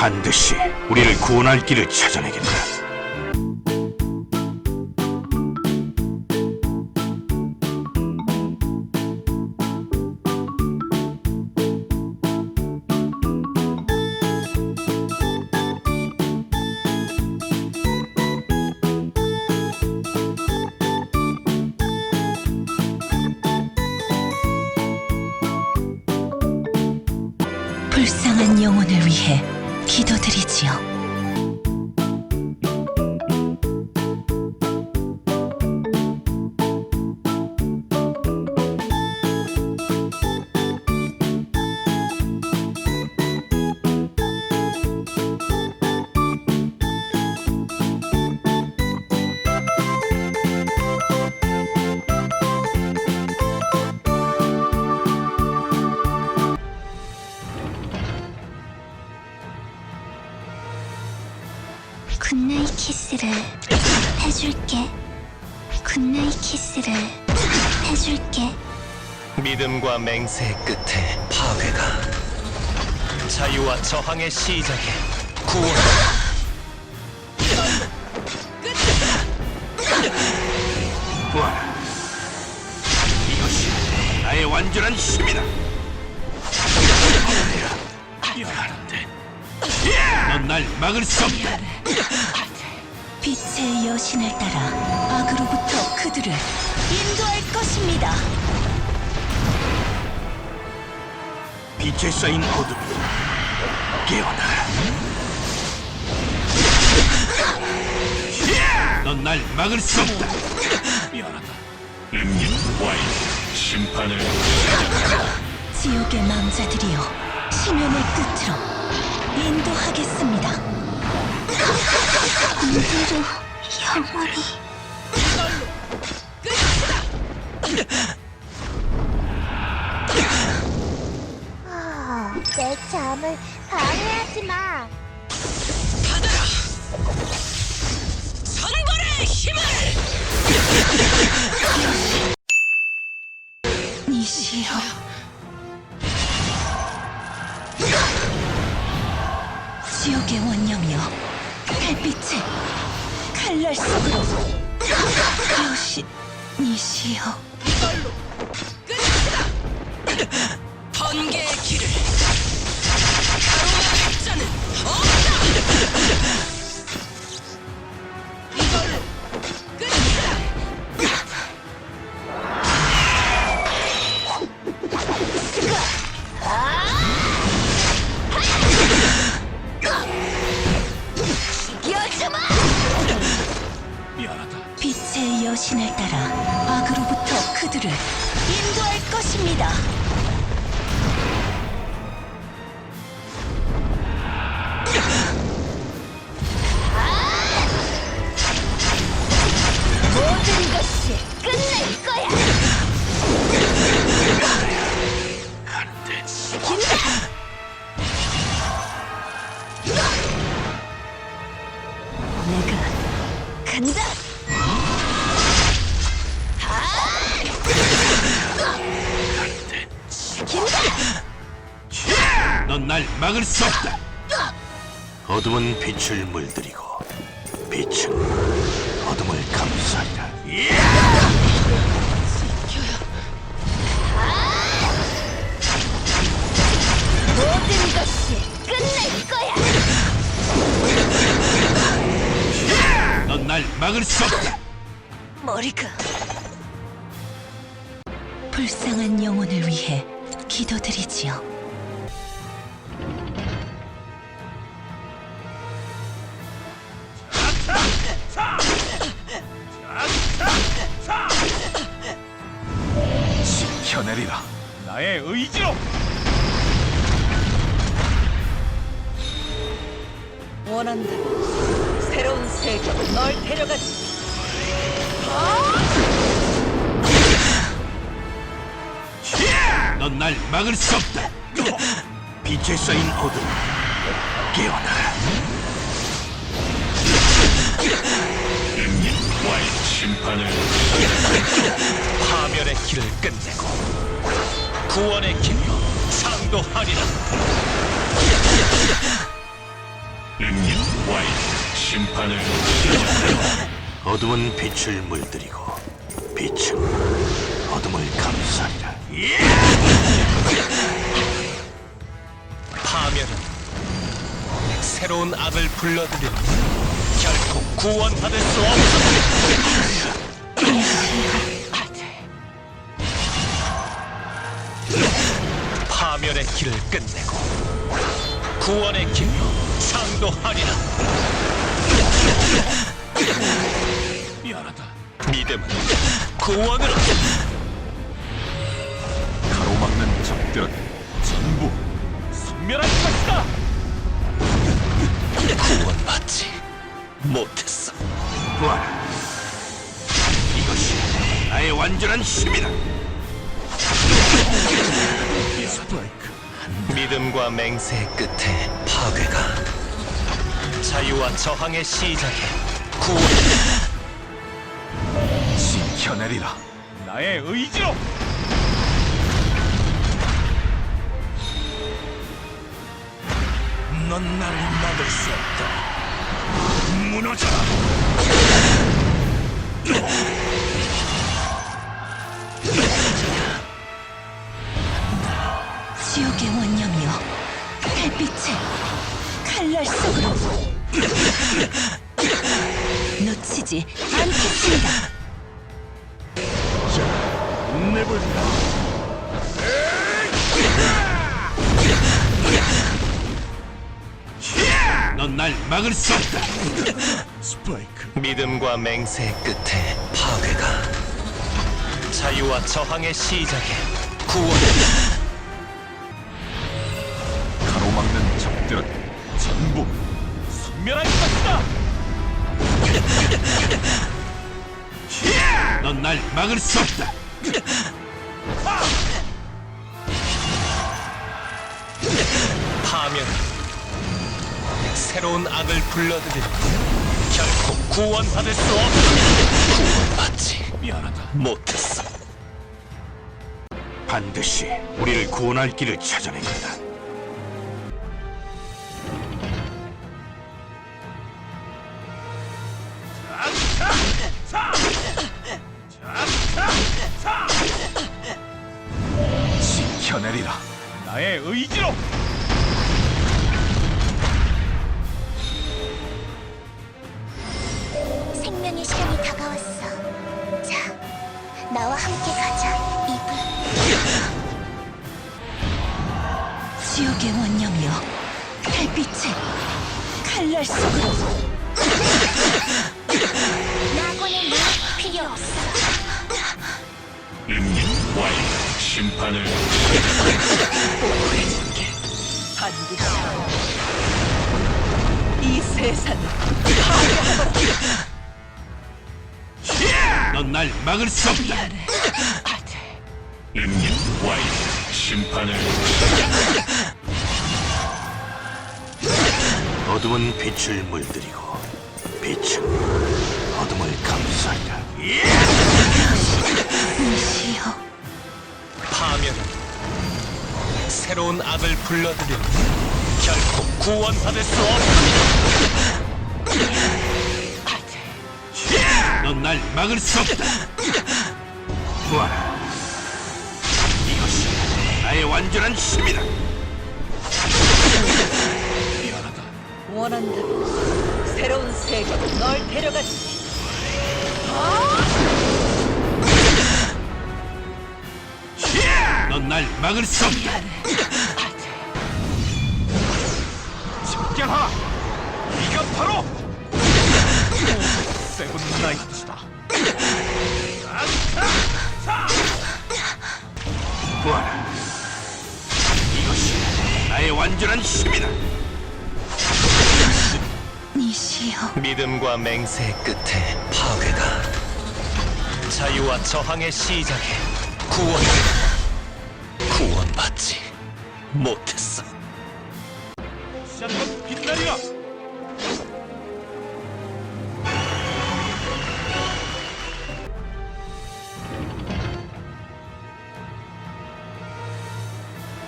반드시 우리를 구원할 길을 찾아내겠다. 불쌍한 영혼을 위해 기도드리지요. 굿나잇 키스를 해줄게. 굿나잇 키스를 해줄게. 믿음과 맹세의 끝에 파괴가 자유와 저항의 시작에 구원 보아라. 이것이 나의 완전한 힘이다. 미안한데. 넌 날 막을 수 없다. 빛의 여신을 따라 악으로부터 그들을 인도할 것입니다. 빛에 쌓인 어둠이 깨어나. 넌 날 막을 수 없다. 미안하다. 와인 심판을 지옥의 망자들이여 심연의 끝으로 인도하겠습니다. 이대로 영원히. 아, 내 잠을 방해하지 마. 선벌의 힘을! 니시여 지옥의 원념이여 달빛의 칼날 속으로 여신 니시여 번개의 길을 가로막을 자는 없다! 어둠은 빛을 물들이고 빛은 어둠을 감싸리라. 모든 것이 끝날 거야. 넌 날 막을 수 없다. 머리가 불쌍한 영혼을 위해 기도드리지요. 나의 의지로. 원한다. 새로운 세계로 널 데려가지. 넌 날 막을 수 없다. 빛에 쌓인 어둠 깨어나. 심판을 파멸의 길을 끝내고 구원의 길로 상도하리라 입력 와이 심판을 시작하라 어둠은 빛을 물들이고 빛은 어둠을 감싸리라 파멸은 새로운 악을 불러들여 결코 구원받을 수 없어. 파멸의 길을 끝내고 구원의 길로 창도하리라. 미안하다 믿음은 구원으로 가로막는 적들은 전부 섬멸할 것이다 구원받지 못했어. 이것이 나의 완전한 힘이다 맹세의 끝에 파괴가 자유와 저항의 시작에 구원 지켜내리라. 나의 의지로. 넌 나를 막을 수 없다. 무너져라. 지옥의 원 달빛의 칼날 속으로 놓치지 않겠습니다. 내볼까 넌날 막을 수 없다. 스파이크. 믿음과 맹세의 끝에 파괴가 자유와 저항의 시작에 구원 가 넌 날 막을 수 없다. 파멸. 새로운 악을 불러들이는 결코 구원받을 수 없어 구원받지 미안하다. 못했어. 반드시 우리를 구원할 길을 찾아내겠다 내리라 나의 의지로 생명의 시간이 다가왔어. 자, 나와 함께 가자, 이브. 지옥의 원념이여 달빛의 칼날 속으로 낙원의 물 필요 없어. 임님 와이 심판을 반드시 이 세상을 넌 날 막을 수 없다. 미안해 아들. 와이 심판을 어둠은 빛을 물들이고 빛은 어둠을 감싸리라 니시여 파멸은 새로운 악을 불러들이는 결코 구원받을 수 없어 넌날 막을 수 없다. 보아라. 이것이 나의 완전한 힘이다. 미안하다. 원한다면 새로운 세계로 널 데려가지 넌 날 막을 수 없다. 집결하라 이가 바로 세븐나이트다. 보아라. 이것이 나의 완전한 힘이다. 니시여. 믿음과 맹세의 끝에 파괴가. 자유와 저항의 시작에 구원 구원받지 못했어 시작은 빛나리라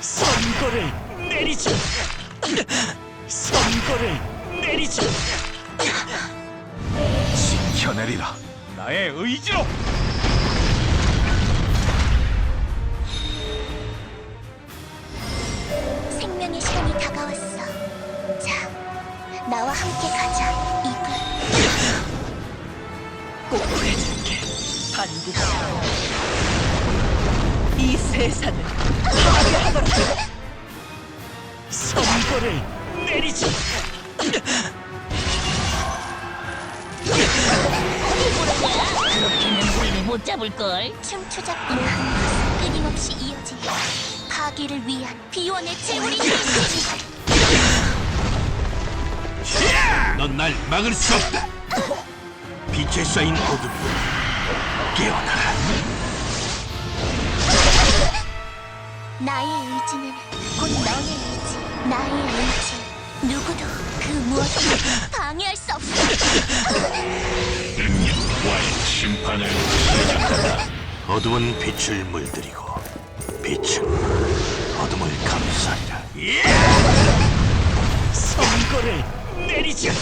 선고를 내리자 선고를 내리자. 지켜내리라. 나의 의지로. 반드시. 이 세상을 파괴하거라. 선고를 내리자. 그렇게는 우리를 못 잡을걸. 춤추자꾸나 끊임없이 이어진 파기를 위한 비원의 재물이 되시 넌날 막을 수 없다. 빛에 쌓인 어둠. 깨어나라. 나의 의지는 곧 너의 의지. 나의 의지. 누구도 그 무엇도 방해할 수 없어. 심판을 어둠은 빛을 물들이고 빛은 어둠을 감싸리라. 선고를 내리자.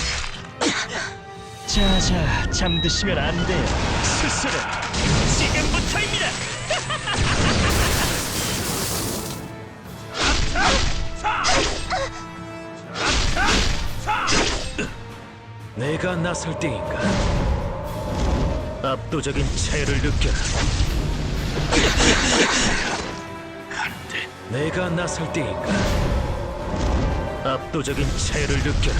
자자 잠드시면 안 돼요. 스스로 지금부터입니다. 내가 나설 때인가? 압도적인 차이를 느껴라. 간대. 내가 나설 때인가? 압도적인 차이를 느껴라.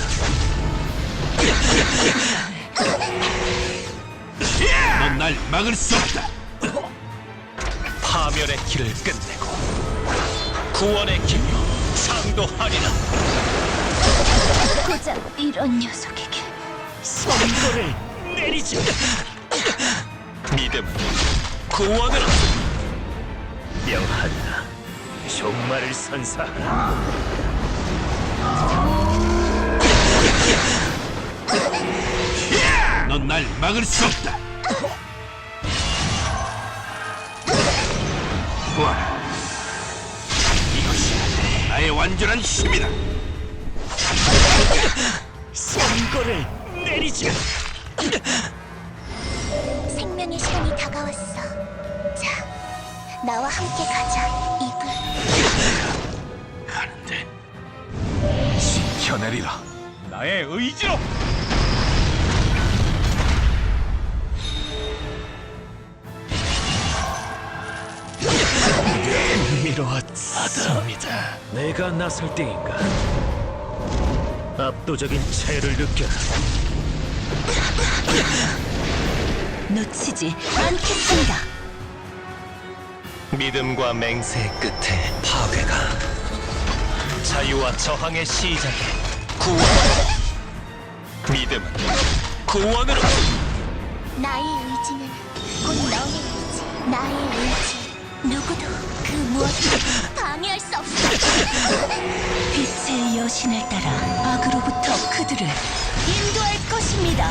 넌 날 막을 수 없다. 파멸의 길을 끝내고 구원의 길로 상도하리라. 고작 이런 녀석에게. 선고를 내리자. 믿음 구원으로 명하라. 종말을 선사하라. 막을 수 없다. 보아라. 이것이 나의 완전한 힘이다. 선고를 내리자. 생명의 시간이 다가왔어. 자, 나와 함께 가자. 이불. 가는데 지켜내리라. 나의 의지로. 미로웠습니다. 내가 나설 때인가? 압도적인 차이를 느껴라. 놓치지 않겠습니다. 믿음과 맹세의 끝에 파괴가 자유와 저항의 시작에 구원 믿음은 구원으로 나의 의지는 곧 너의 의지. 나의 의지. 누구도 그 무엇도 방해할 수 없어. 빛의 여신을 따라 악으로부터 그들을 인도할 것입니다.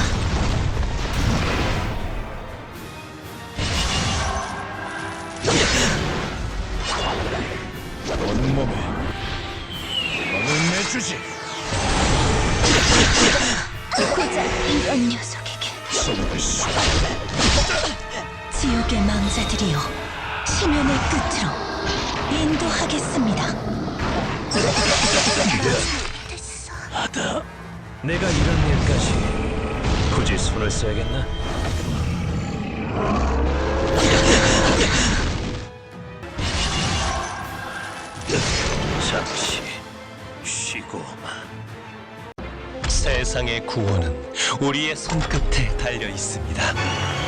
온몸에 너를 내주지. 고작 이런 녀석에게. 지옥의 망자들이여 심연의 끝으로 인도하겠습니다. 됐어. 내가 이런 일까지 굳이 손을 써야겠나? 잠시 쉬고 세상의 구원은 우리의 손끝에 달려 있습니다.